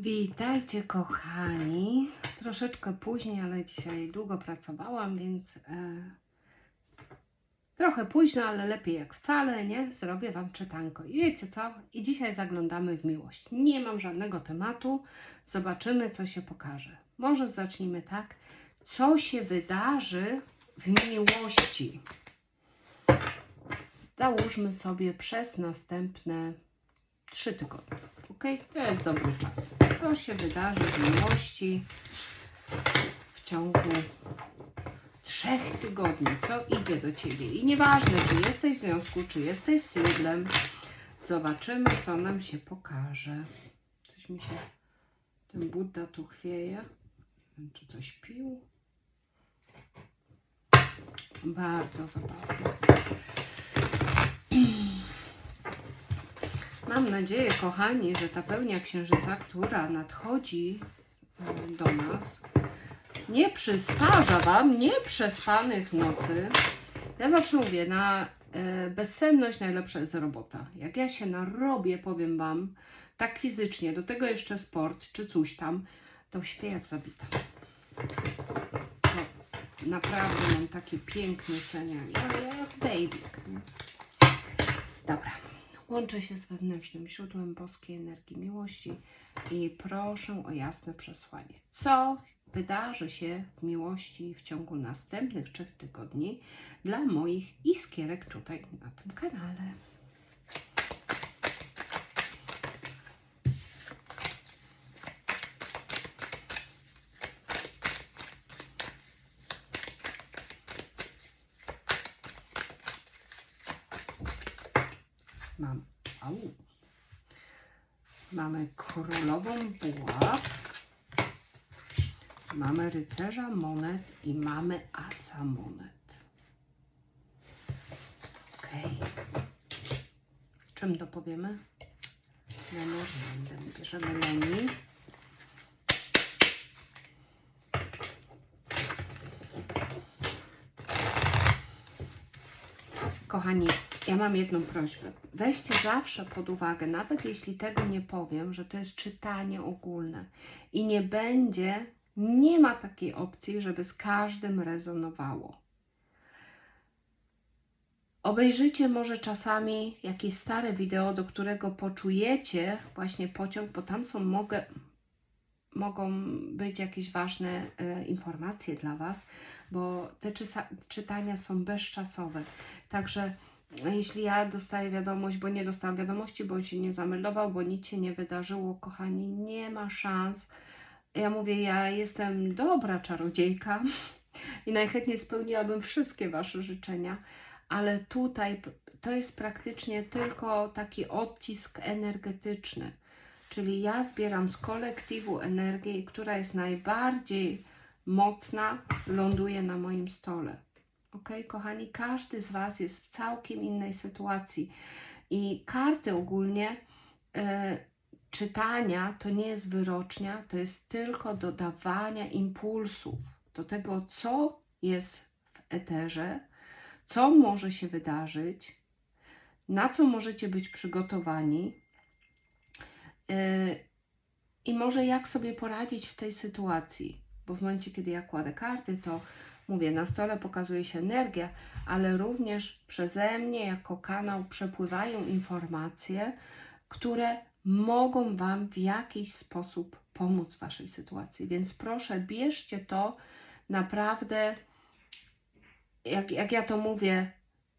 Witajcie kochani. Troszeczkę później, ale dzisiaj długo pracowałam, więc e, trochę późno, ale lepiej jak wcale, nie? Zrobię Wam czytanko. I wiecie co? I dzisiaj zaglądamy w miłość. Nie mam żadnego tematu. Zobaczymy, co się pokaże. Może zacznijmy tak. Co się wydarzy w miłości? Załóżmy sobie przez następne trzy tygodnie. Ok? To jest dobry czas. Co się wydarzy w miłości w ciągu trzech tygodni? Co idzie do ciebie? I nieważne, czy jesteś w związku, czy jesteś singlem, zobaczymy, co nam się pokaże. Coś mi się. Ten Buddha tu chwieje. Nie wiem, Czy coś pił? Bardzo zabawne. Mam nadzieję, kochani, że ta pełnia księżyca, która nadchodzi e, do nas, nie przysparza Wam nieprzespanych nocy. Ja zawsze mówię, na e, bezsenność najlepsza jest robota. Jak ja się narobię, powiem Wam, tak fizycznie, do tego jeszcze sport czy coś tam, to śpię jak zabita. Naprawdę mam takie piękne sen, jak, baby. Dobra. Łączę się z wewnętrznym źródłem boskiej energii miłości i proszę o jasne przesłanie. Co wydarzy się w miłości w ciągu następnych trzech tygodni dla moich iskierek tutaj na tym kanale? Mam. Au. Mamy królową buław. Rycerza monet i mamy asa monet. Ok. Czym dopowiemy? Lenormandem. Bierzemy Leni. Kochani, ja mam jedną prośbę. Weźcie zawsze pod uwagę, nawet jeśli tego nie powiem, że to jest czytanie ogólne i nie będzie, nie ma takiej opcji, żeby z każdym rezonowało. Obejrzyjcie może czasami jakieś stare wideo, do którego poczujecie właśnie pociąg, bo tam są mogę, mogą być jakieś ważne e, informacje dla Was, bo te czysa, czytania są bezczasowe. Także e, jeśli ja dostaję wiadomość, bo nie dostałam wiadomości, bo on się nie zameldował, bo nic się nie wydarzyło, kochani, nie ma szans. Ja mówię, ja jestem dobra czarodziejka i najchętniej spełniłabym wszystkie Wasze życzenia, ale tutaj to jest praktycznie tylko taki odcisk energetyczny. Czyli ja zbieram z kolektywu energię, która jest najbardziej mocna, ląduje na moim stole. Ok, kochani, każdy z Was jest w całkiem innej sytuacji i karty ogólnie e, czytania to nie jest wyrocznia, to jest tylko dodawania impulsów do tego, co jest w eterze, co może się wydarzyć, na co możecie być przygotowani yy, i może jak sobie poradzić w tej sytuacji. Bo w momencie, kiedy ja kładę karty, to mówię, na stole pokazuje się energia, ale również przeze mnie jako kanał przepływają informacje, które mogą Wam w jakiś sposób pomóc w Waszej sytuacji. Więc proszę, bierzcie to naprawdę, jak, jak ja to mówię,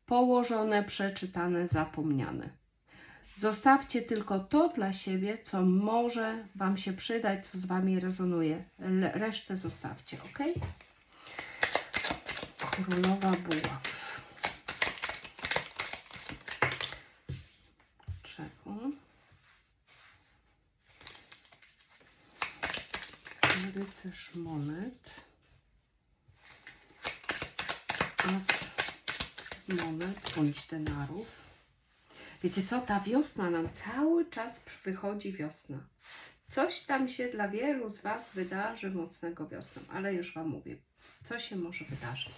położone, przeczytane, zapomniane. Zostawcie tylko to dla siebie, co może Wam się przydać, co z Wami rezonuje. Resztę zostawcie, ok? Królowa buław. Drzewo. Rycerz monet. As monet bądź denarów. Wiecie co, ta wiosna nam cały czas wychodzi wiosna. Coś tam się dla wielu z Was wydarzy mocnego wiosną, ale już Wam mówię, co się może wydarzyć.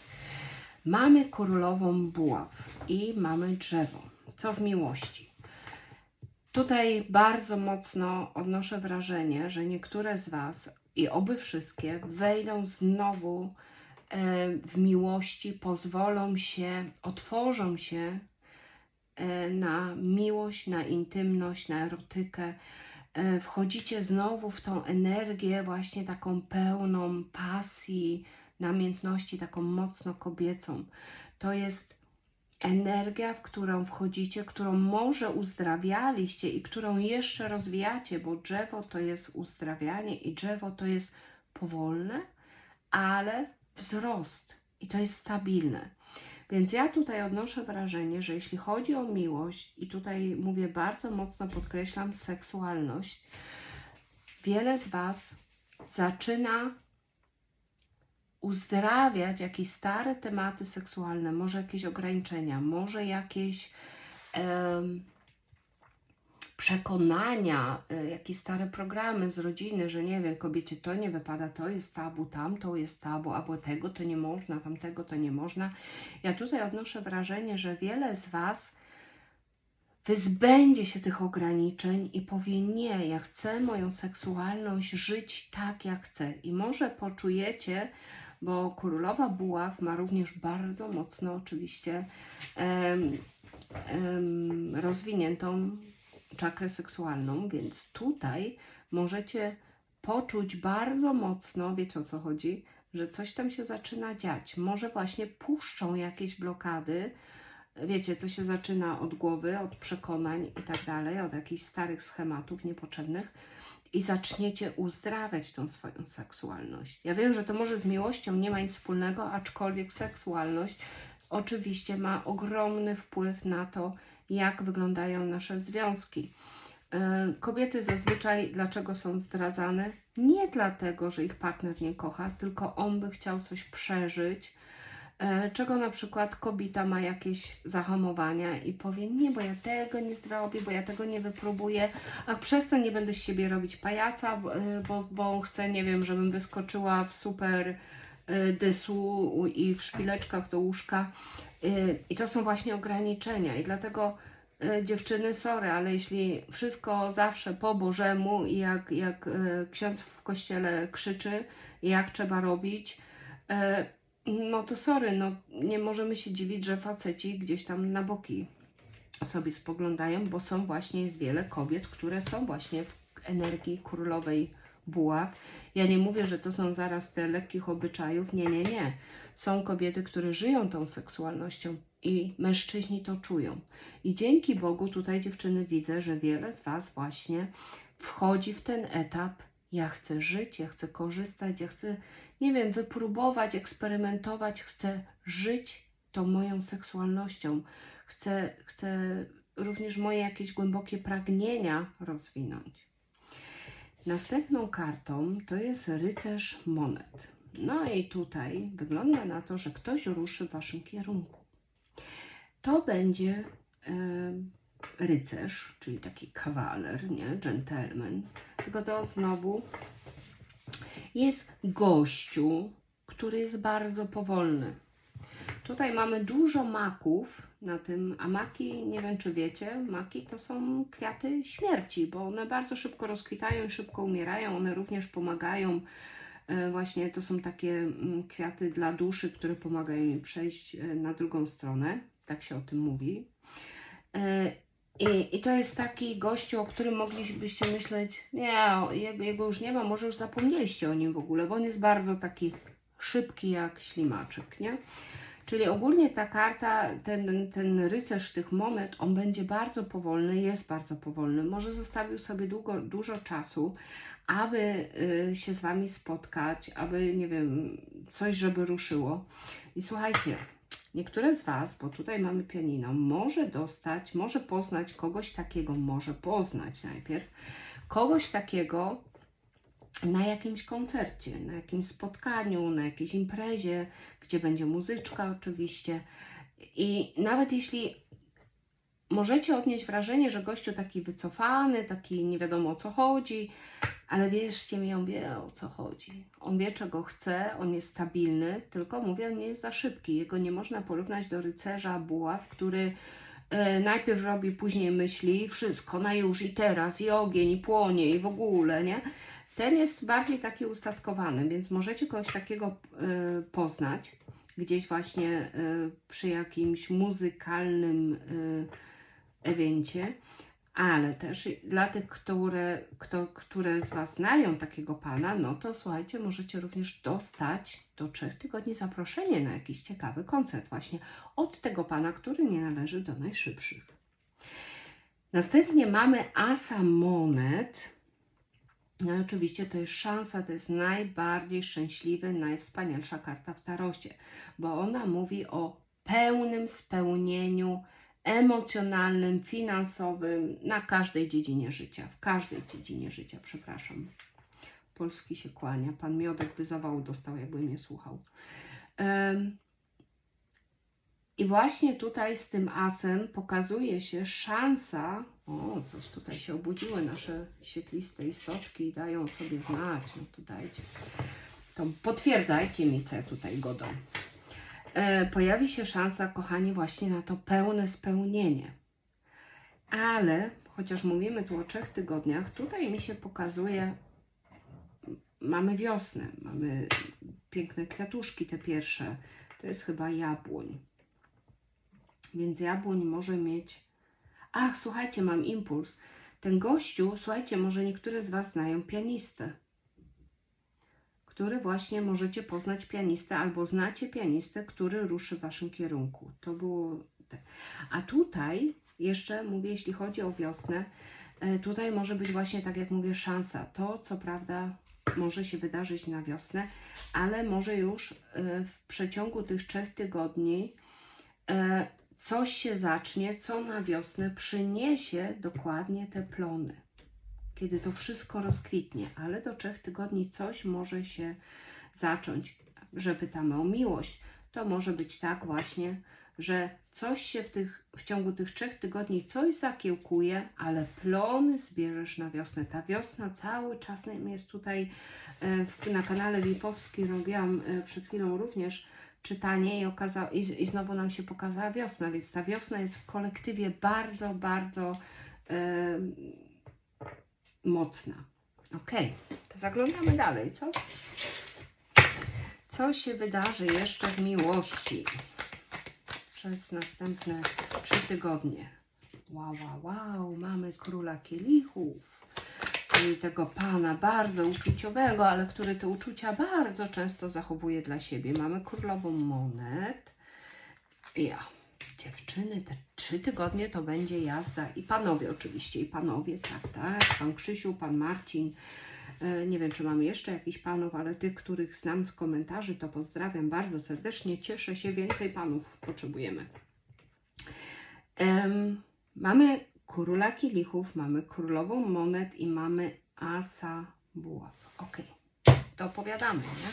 Mamy królową buław i mamy drzewo. Co w miłości? Tutaj bardzo mocno odnoszę wrażenie, że niektóre z Was i oby wszystkie wejdą znowu e, w miłości, pozwolą się, otworzą się e, na miłość, na intymność, na erotykę. E, Wchodzicie znowu w tą energię, właśnie taką pełną pasji, namiętności, taką mocno kobiecą. To jest energia, w którą wchodzicie, którą może uzdrawialiście i którą jeszcze rozwijacie, bo drzewo to jest uzdrawianie i drzewo to jest powolne, ale wzrost i to jest stabilne. Więc ja tutaj odnoszę wrażenie, że jeśli chodzi o miłość, i tutaj mówię bardzo mocno, podkreślam seksualność, wiele z Was zaczyna uzdrawiać jakieś stare tematy seksualne, może jakieś ograniczenia, może jakieś przekonania, y, jakieś stare programy z rodziny, że nie wiem, kobiecie to nie wypada, to jest tabu, tamto jest tabu, albo tego to nie można, tamtego to nie można. Ja tutaj odnoszę wrażenie, że wiele z Was wyzbędzie się tych ograniczeń i powie nie, ja chcę moją seksualność żyć tak, jak chcę. I może poczujecie, bo królowa buław ma również bardzo mocno oczywiście em, em, rozwiniętą czakrę seksualną, więc tutaj możecie poczuć bardzo mocno, wiecie o co chodzi, że coś tam się zaczyna dziać. Może właśnie puszczą jakieś blokady, wiecie, to się zaczyna od głowy, od przekonań i tak dalej, od jakichś starych schematów niepotrzebnych i zaczniecie uzdrawiać tą swoją seksualność. Ja wiem, że to może z miłością nie ma nic wspólnego, aczkolwiek seksualność oczywiście ma ogromny wpływ na to, jak wyglądają nasze związki. E, Kobiety zazwyczaj dlaczego są zdradzane? Nie dlatego, że ich partner nie kocha, tylko on by chciał coś przeżyć, czego na przykład kobieta ma jakieś zahamowania i powie: Nie, bo ja tego nie zrobię, bo ja tego nie wypróbuję, a przez to nie będę z siebie robić pajaca, bo, e, bo, chcę, nie wiem, żebym wyskoczyła w super e, dysu i w szpileczkach do łóżka. E, I to są właśnie ograniczenia, i dlatego e, dziewczyny, sorry, ale jeśli wszystko zawsze po Bożemu i jak, jak e, ksiądz w kościele krzyczy, jak trzeba robić, e, no to sorry, no nie możemy się dziwić, że faceci gdzieś tam na boki sobie spoglądają, bo są właśnie, jest wiele kobiet, które są właśnie w energii królowej buław. Ja nie mówię, że to są zaraz te lekkich obyczajów, nie, nie, nie. Są kobiety, które żyją tą seksualnością i mężczyźni to czują. I dzięki Bogu tutaj dziewczyny widzę, że wiele z Was właśnie wchodzi w ten etap ja chcę żyć, ja chcę korzystać, ja chcę, nie wiem, wypróbować, eksperymentować, chcę żyć tą moją seksualnością. Chcę, chcę również moje jakieś głębokie pragnienia rozwinąć. Następną kartą to jest rycerz monet. No i tutaj wygląda na to, że ktoś ruszy w Waszym kierunku. To będzie e, rycerz, czyli taki kawaler, nie? Gentleman. Tylko to znowu jest gościu, który jest bardzo powolny. Tutaj mamy dużo maków na tym, a maki, nie wiem czy wiecie, maki to są kwiaty śmierci, bo one bardzo szybko rozkwitają i szybko umierają. One również pomagają, e, właśnie to są takie mm, kwiaty dla duszy, które pomagają im przejść e, na drugą stronę, tak się o tym mówi. I, I to jest taki gościu, o którym moglibyście myśleć, nie, jego, jego już nie ma, może już zapomnieliście o nim w ogóle, bo on jest bardzo taki szybki jak ślimaczek, nie? Czyli ogólnie ta karta, ten, ten rycerz tych monet, on będzie bardzo powolny, jest bardzo powolny. Może zostawił sobie długo, dużo czasu, aby y, się z Wami spotkać, aby, nie wiem, coś, żeby ruszyło. I słuchajcie, niektóre z Was, bo tutaj mamy pianino, może dostać, może poznać kogoś takiego, może poznać najpierw, kogoś takiego, na jakimś koncercie, na jakimś spotkaniu, na jakiejś imprezie, gdzie będzie muzyczka oczywiście. I nawet jeśli możecie odnieść wrażenie, że gościu taki wycofany, taki nie wiadomo o co chodzi, ale wierzcie mi, on wie o co chodzi. On wie czego chce, on jest stabilny, tylko mówię, nie jest za szybki. Jego nie można porównać do rycerza buław, który e, najpierw robi, później myśli, wszystko na już i teraz, i ogień, i płonie, i w ogóle, nie? Ten jest bardziej taki ustatkowany, więc możecie kogoś takiego e, poznać gdzieś właśnie e, przy jakimś muzykalnym e, evencie, ale też dla tych, które, kto, które z Was znają takiego pana, no to słuchajcie, możecie również dostać do trzech tygodni zaproszenie na jakiś ciekawy koncert właśnie od tego pana, który nie należy do najszybszych. Następnie mamy asa monet. No oczywiście to jest szansa, to jest najbardziej szczęśliwy, najwspanialsza karta w tarocie, bo ona mówi o pełnym spełnieniu emocjonalnym, finansowym na każdej dziedzinie życia, w każdej dziedzinie życia, przepraszam. Polski się kłania, pan Miodek by zawału dostał, jakby mnie słuchał. I właśnie tutaj z tym asem pokazuje się szansa, o, coś tutaj się obudziły nasze świetliste istotki i dają sobie znać, no to dajcie, to potwierdzajcie mi, co ja tutaj godam pojawi się szansa, kochani, właśnie na to pełne spełnienie. Ale, chociaż mówimy tu o trzech tygodniach, tutaj mi się pokazuje, mamy wiosnę, mamy piękne kwiatuszki, te pierwsze, to jest chyba jabłoń. Więc jabłoń może mieć. Ach, słuchajcie, mam impuls. Ten gościu, słuchajcie, może niektóre z Was znają pianistę który właśnie możecie poznać pianistę albo znacie pianistę, który ruszy w waszym kierunku. To było. Te. A tutaj jeszcze mówię, jeśli chodzi o wiosnę, e, tutaj może być właśnie, tak jak mówię, szansa. To, co prawda, może się wydarzyć na wiosnę, ale może już e, w przeciągu tych trzech tygodni e, coś się zacznie, co na wiosnę przyniesie dokładnie te plony kiedy to wszystko rozkwitnie, ale do trzech tygodni coś może się zacząć, że pytamy o miłość. To może być tak właśnie, że coś się w, tych, w ciągu tych trzech tygodni coś zakiełkuje, ale plony zbierzesz na wiosnę. Ta wiosna cały czas jest tutaj e, w, na kanale Wipowski, robiłam e, przed chwilą również czytanie i, okaza, i, i znowu nam się pokazała wiosna, więc ta wiosna jest w kolektywie bardzo, bardzo e, mocna. Ok, to zaglądamy dalej, co? Co się wydarzy jeszcze w miłości przez następne trzy tygodnie? Wow, wow, wow, mamy króla kielichów, czyli tego pana bardzo uczuciowego, ale który te uczucia bardzo często zachowuje dla siebie. Mamy królową monet. Ja, dziewczyny, te trzy tygodnie to będzie jazda. I panowie oczywiście, i panowie, tak, tak. Pan Krzysiu, pan Marcin. E, Nie wiem, czy mamy jeszcze jakichś panów, ale tych, których znam z komentarzy, to pozdrawiam bardzo serdecznie. Cieszę się, więcej panów potrzebujemy. Em, mamy króla kielichów, mamy królową monet i mamy asa buław. Ok, to opowiadamy, nie?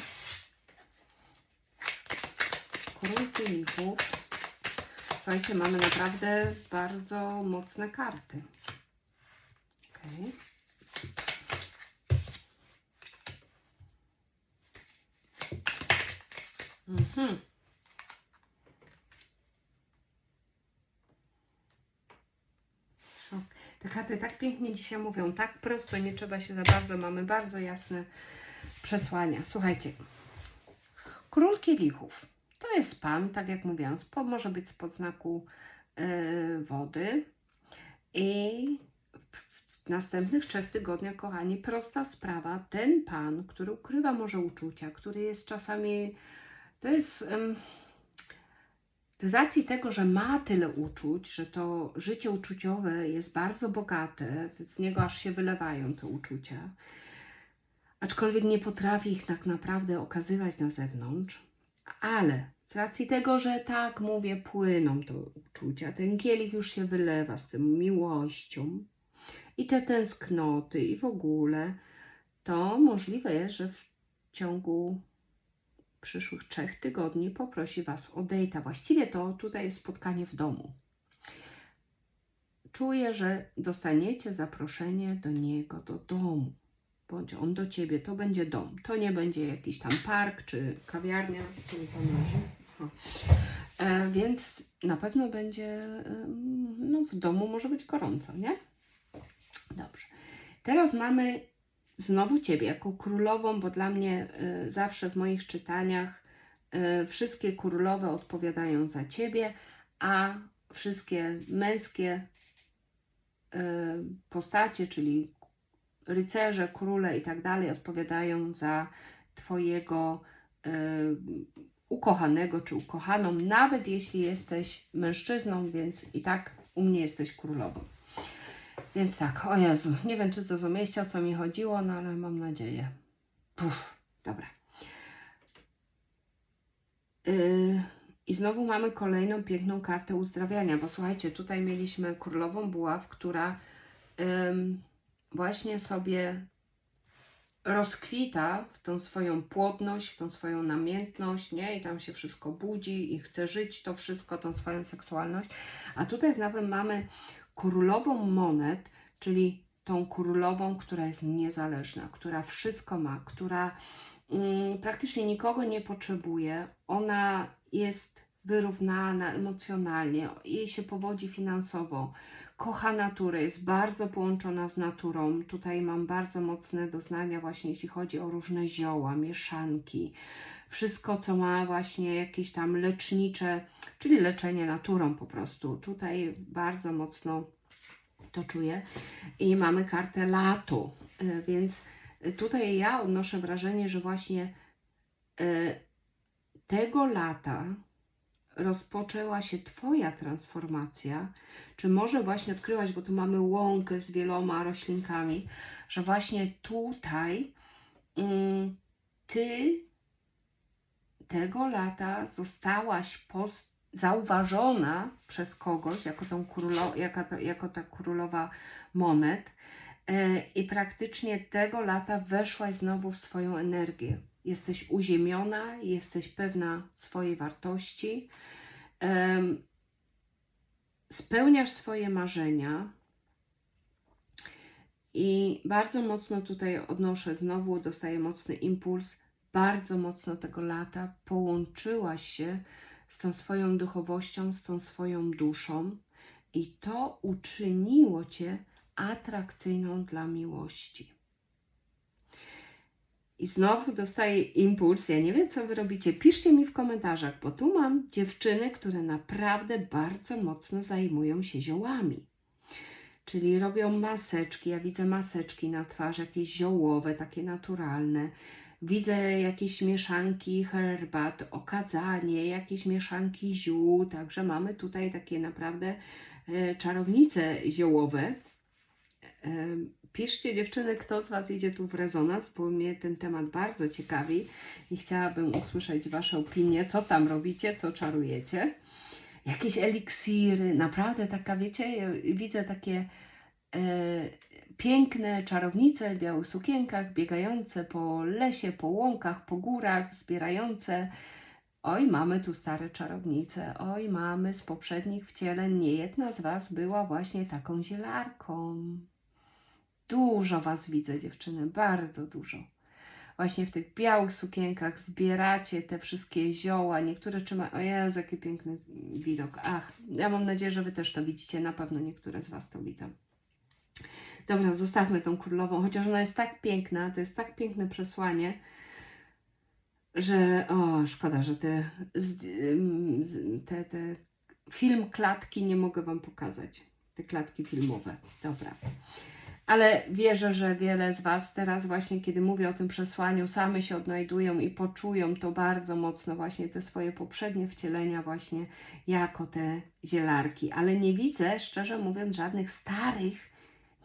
Król kielichów. Słuchajcie, mamy naprawdę bardzo mocne karty. Mhm. Szok. Te karty tak pięknie dzisiaj mówią, tak prosto, nie trzeba się za bardzo, mamy bardzo jasne przesłania. Słuchajcie, król kielichów to jest pan, tak jak mówiłam, może być spod znaku e, wody. I w, następnych trzech tygodniach, kochani, prosta sprawa, ten pan, który ukrywa może uczucia, który jest czasami, to jest... em, z racji tego, że ma tyle uczuć, że to życie uczuciowe jest bardzo bogate, z niego aż się wylewają te uczucia, aczkolwiek nie potrafi ich tak naprawdę okazywać na zewnątrz, ale z racji tego, że tak mówię, płyną te uczucia, ten kielich już się wylewa z tą miłością i te tęsknoty i w ogóle, to możliwe jest, że w ciągu przyszłych trzech tygodni poprosi Was o dejta. Właściwie to tutaj jest spotkanie w domu. Czuję, że dostaniecie zaproszenie do niego do domu. Bądź on do ciebie, to będzie dom. To nie będzie jakiś tam park czy kawiarnia, co mi pan. E, więc na pewno będzie, no w domu może być gorąco, nie? Dobrze. Teraz mamy znowu Ciebie jako królową, bo dla mnie y, zawsze w moich czytaniach y, wszystkie królowe odpowiadają za Ciebie, a wszystkie męskie postacie, czyli rycerze, króle i tak dalej, odpowiadają za Twojego y, ukochanego czy ukochaną, nawet jeśli jesteś mężczyzną, więc i tak u mnie jesteś królową. Więc tak, o Jezu, nie wiem czy to zamieści, o co mi chodziło, no ale mam nadzieję. Puf, dobra. Yy, I znowu mamy kolejną piękną kartę uzdrawiania, bo słuchajcie, tutaj mieliśmy królową buław, która ym, właśnie sobie rozkwita w tą swoją płodność, w tą swoją namiętność, nie? I tam się wszystko budzi i chce żyć to wszystko, tą swoją seksualność. A tutaj znowu mamy królową monet, czyli tą królową, która jest niezależna, która wszystko ma, która mm, praktycznie nikogo nie potrzebuje. Ona jest wyrównana emocjonalnie, jej się powodzi finansowo, kocha naturę, jest bardzo połączona z naturą. Tutaj mam bardzo mocne doznania właśnie jeśli chodzi o różne zioła, mieszanki, wszystko co ma właśnie jakieś tam lecznicze, czyli leczenie naturą po prostu. Tutaj bardzo mocno to czuję. I mamy kartę lato, y, więc tutaj ja odnoszę wrażenie, że właśnie y, tego lata rozpoczęła się Twoja transformacja, czy może właśnie odkryłaś, bo tu mamy łąkę z wieloma roślinkami, że właśnie tutaj mm, Ty tego lata zostałaś zauważona przez kogoś jako, tą królo, jako, jako ta królowa monet i praktycznie tego lata weszłaś znowu w swoją energię. Jesteś uziemiona, jesteś pewna swojej wartości, spełniasz swoje marzenia. I bardzo mocno tutaj odnoszę, znowu dostaję mocny impuls, bardzo mocno tego lata połączyłaś się z tą swoją duchowością, z tą swoją duszą. I to uczyniło Cię atrakcyjną dla miłości. I znowu dostaję impuls. Ja nie wiem, co wy robicie. Piszcie mi w komentarzach, bo tu mam dziewczyny, które naprawdę bardzo mocno zajmują się ziołami. Czyli robią maseczki. Ja widzę maseczki na twarz, jakieś ziołowe, takie naturalne. Widzę jakieś mieszanki herbat, okadzanie, jakieś mieszanki ziół. Także mamy tutaj takie naprawdę e, czarownice ziołowe. Piszcie dziewczyny, kto z Was idzie tu w rezonans, bo mnie ten temat bardzo ciekawi i chciałabym usłyszeć Wasze opinie, co tam robicie, co czarujecie. Jakieś eliksiry, naprawdę taka, wiecie, widzę takie e, piękne czarownice w białych sukienkach, biegające po lesie, po łąkach, po górach, zbierające. Oj, mamy tu stare czarownice, oj, mamy z poprzednich wcieleń, nie jedna z Was była właśnie taką zielarką. Dużo Was widzę, dziewczyny, bardzo dużo. Właśnie w tych białych sukienkach zbieracie te wszystkie zioła. Niektóre trzymają. O Jezu, jaki piękny widok. Ach, ja mam nadzieję, że Wy też to widzicie. Na pewno niektóre z Was to widzą. Dobra, zostawmy tą królową, chociaż ona jest tak piękna, to jest tak piękne przesłanie, że o, szkoda, że te, te, te film klatki nie mogę Wam pokazać. Te klatki filmowe. Dobra. Ale wierzę, że wiele z Was teraz właśnie, kiedy mówię o tym przesłaniu, same się odnajdują i poczują to bardzo mocno właśnie te swoje poprzednie wcielenia właśnie jako te zielarki. Ale nie widzę, szczerze mówiąc, żadnych starych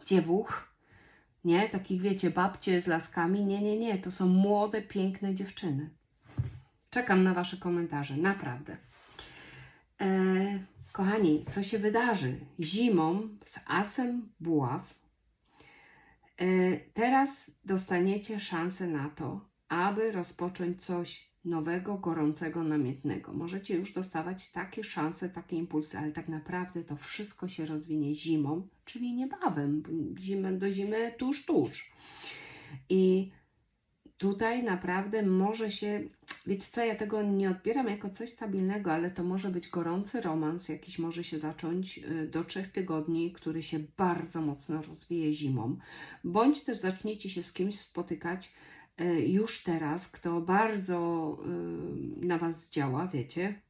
dziewuch, nie? Takich, wiecie, babcie z laskami. Nie, nie, nie. To są młode, piękne dziewczyny. Czekam na Wasze komentarze, naprawdę. E, kochani, co się wydarzy? Zimą z asem buław teraz dostaniecie szansę na to, aby rozpocząć coś nowego, gorącego, namiętnego. Możecie już dostawać takie szanse, takie impulsy, ale tak naprawdę to wszystko się rozwinie zimą, czyli niebawem, zimę do zimy tuż, tuż. I tutaj naprawdę może się, wiecie co, ja tego nie odbieram jako coś stabilnego, ale to może być gorący romans, jakiś może się zacząć y, do trzech tygodni, który się bardzo mocno rozwije zimą, bądź też zaczniecie się z kimś spotykać y, już teraz, kto bardzo y, na Was działa, wiecie,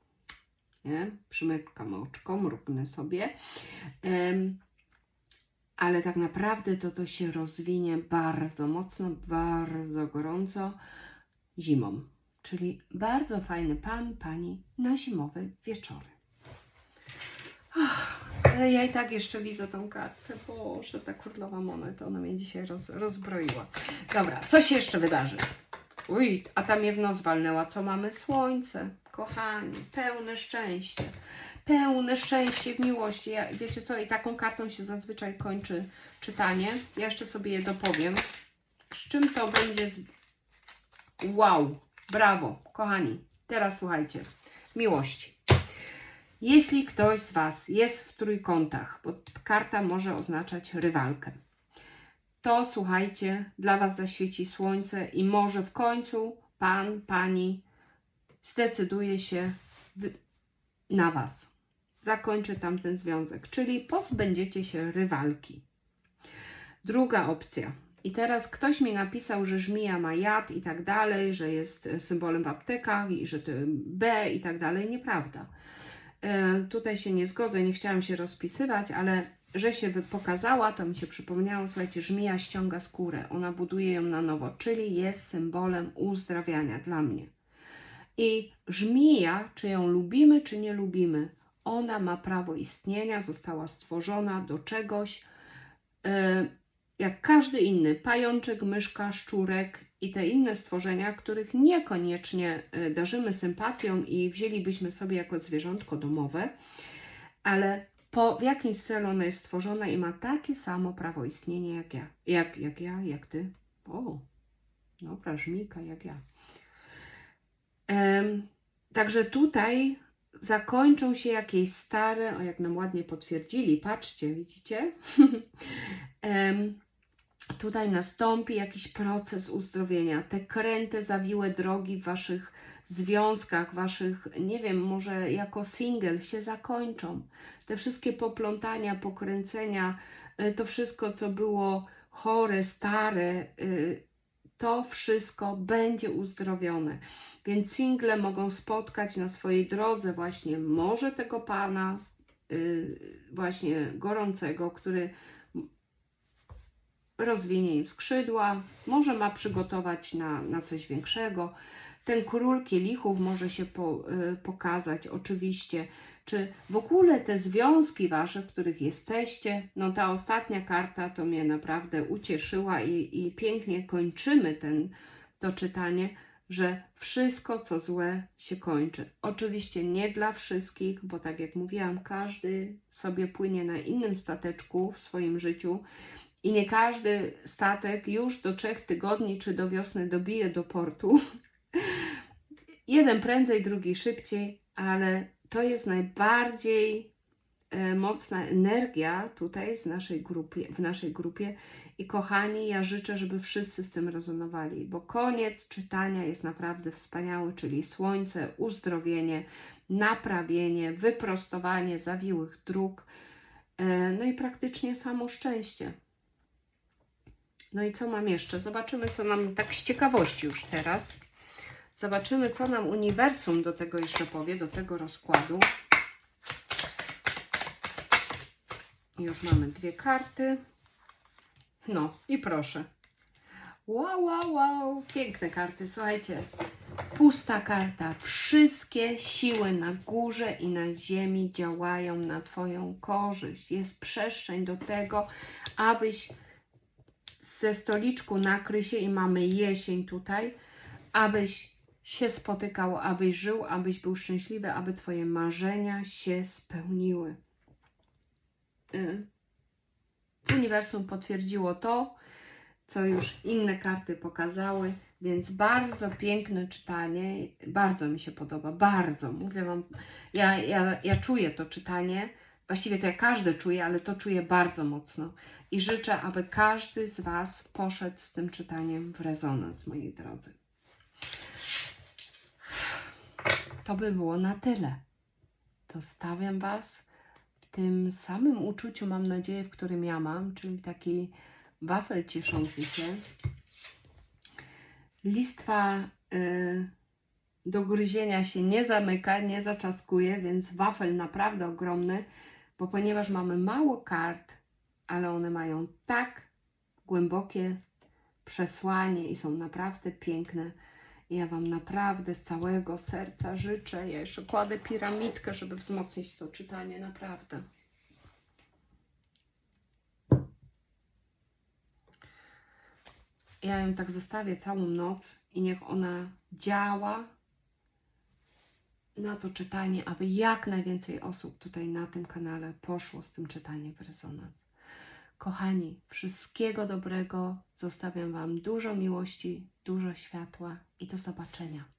nie? Przymykam oczko, mruknę sobie. Em, ale tak naprawdę to to się rozwinie bardzo mocno, bardzo gorąco zimą. Czyli bardzo fajny pan, pani na zimowe wieczory. Ach, ale ja i tak jeszcze widzę tą kartę. Boże, ta królowa monet, ona mnie dzisiaj roz, rozbroiła. Dobra, co się jeszcze wydarzy? Uj, a ta mnie w nos walnęła. Co mamy? Słońce, kochani, pełne szczęście. Pełne szczęście w miłości. Ja, wiecie co, i taką kartą się zazwyczaj kończy czytanie. Ja jeszcze sobie je dopowiem. Z czym to będzie z... Wow, brawo, kochani. Teraz słuchajcie. Miłości. Jeśli ktoś z Was jest w trójkątach, bo karta może oznaczać rywalkę, to słuchajcie, dla Was zaświeci słońce i może w końcu Pan, Pani zdecyduje się na Was. Zakończy tamten związek, czyli pozbędziecie się rywalki. Druga opcja. I teraz ktoś mi napisał, że żmija ma jad i tak dalej, że jest symbolem w aptekach i że to B i tak dalej. Nieprawda. E, tutaj się nie zgodzę, nie chciałam się rozpisywać, ale że się pokazała, to mi się przypomniało, słuchajcie, żmija ściąga skórę, ona buduje ją na nowo, czyli jest symbolem uzdrawiania dla mnie. I żmija, czy ją lubimy, czy nie lubimy, ona ma prawo istnienia, została stworzona do czegoś, e, jak każdy inny, pajączek, myszka, szczurek i te inne stworzenia, których niekoniecznie e, darzymy sympatią i wzięlibyśmy sobie jako zwierzątko domowe, ale po, w jakimś celu ona jest stworzona i ma takie samo prawo istnienia jak ja. Jak, jak ja, jak ty. O, dobra, żmika jak ja. Także tutaj zakończą się jakieś stare, o jak nam ładnie potwierdzili, patrzcie, widzicie? Tutaj nastąpi jakiś proces uzdrowienia. Te kręte, zawiłe drogi w waszych związkach, waszych, nie wiem, może jako single się zakończą. Te wszystkie poplątania, pokręcenia, y, to wszystko, co było chore, stare, y, to wszystko będzie uzdrowione. Więc single mogą spotkać na swojej drodze właśnie może tego Pana, y, właśnie gorącego, który rozwinie im skrzydła, może ma przygotować na, na coś większego. Ten król kielichów może się po, y, pokazać oczywiście, czy w ogóle te związki wasze, w których jesteście, no ta ostatnia karta to mnie naprawdę ucieszyła i, i pięknie kończymy ten, to czytanie, że wszystko co złe się kończy. Oczywiście nie dla wszystkich, bo tak jak mówiłam, każdy sobie płynie na innym stateczku w swoim życiu i nie każdy statek już do trzech tygodni czy do wiosny dobije do portu. Jeden prędzej, drugi szybciej, ale to jest najbardziej e, mocna energia tutaj z naszej grupie, w naszej grupie. I kochani, ja życzę, żeby wszyscy z tym rezonowali, bo koniec czytania jest naprawdę wspaniały, czyli słońce, uzdrowienie, naprawienie, wyprostowanie zawiłych dróg, e, no i praktycznie samo szczęście. No i co mam jeszcze? Zobaczymy, co nam tak z ciekawości już teraz. Zobaczymy, co nam uniwersum do tego jeszcze powie, do tego rozkładu. Już mamy dwie karty. No i proszę. Wow, wow, wow. Piękne karty. Słuchajcie, pusta karta. Wszystkie siły na górze i na ziemi działają na Twoją korzyść. Jest przestrzeń do tego, abyś ze stoliczku nakryj się i mamy jesień tutaj, abyś się spotykał, abyś żył, abyś był szczęśliwy, aby Twoje marzenia się spełniły. Y, Uniwersum potwierdziło to, co już inne karty pokazały, więc bardzo piękne czytanie, bardzo mi się podoba, bardzo, mówię Wam, ja, ja, ja czuję to czytanie, Właściwie to ja każdy czuję, ale to czuję bardzo mocno. I życzę, aby każdy z Was poszedł z tym czytaniem w rezonans, moi drodzy. To by było na tyle. Zostawiam Was w tym samym uczuciu, mam nadzieję, w którym ja mam, czyli taki wafel cieszący się. Listwa y, do gryzienia się nie zamyka, nie zaczaskuje, więc wafel naprawdę ogromny, bo ponieważ mamy mało kart, ale one mają tak głębokie przesłanie i są naprawdę piękne. Ja Wam naprawdę z całego serca życzę. Ja jeszcze kładę piramidkę, żeby wzmocnić to czytanie, naprawdę. Ja ją tak zostawię całą noc i niech ona działa na to czytanie, aby jak najwięcej osób tutaj na tym kanale poszło z tym czytaniem w rezonans. Kochani, wszystkiego dobrego. Zostawiam Wam dużo miłości, dużo światła i do zobaczenia.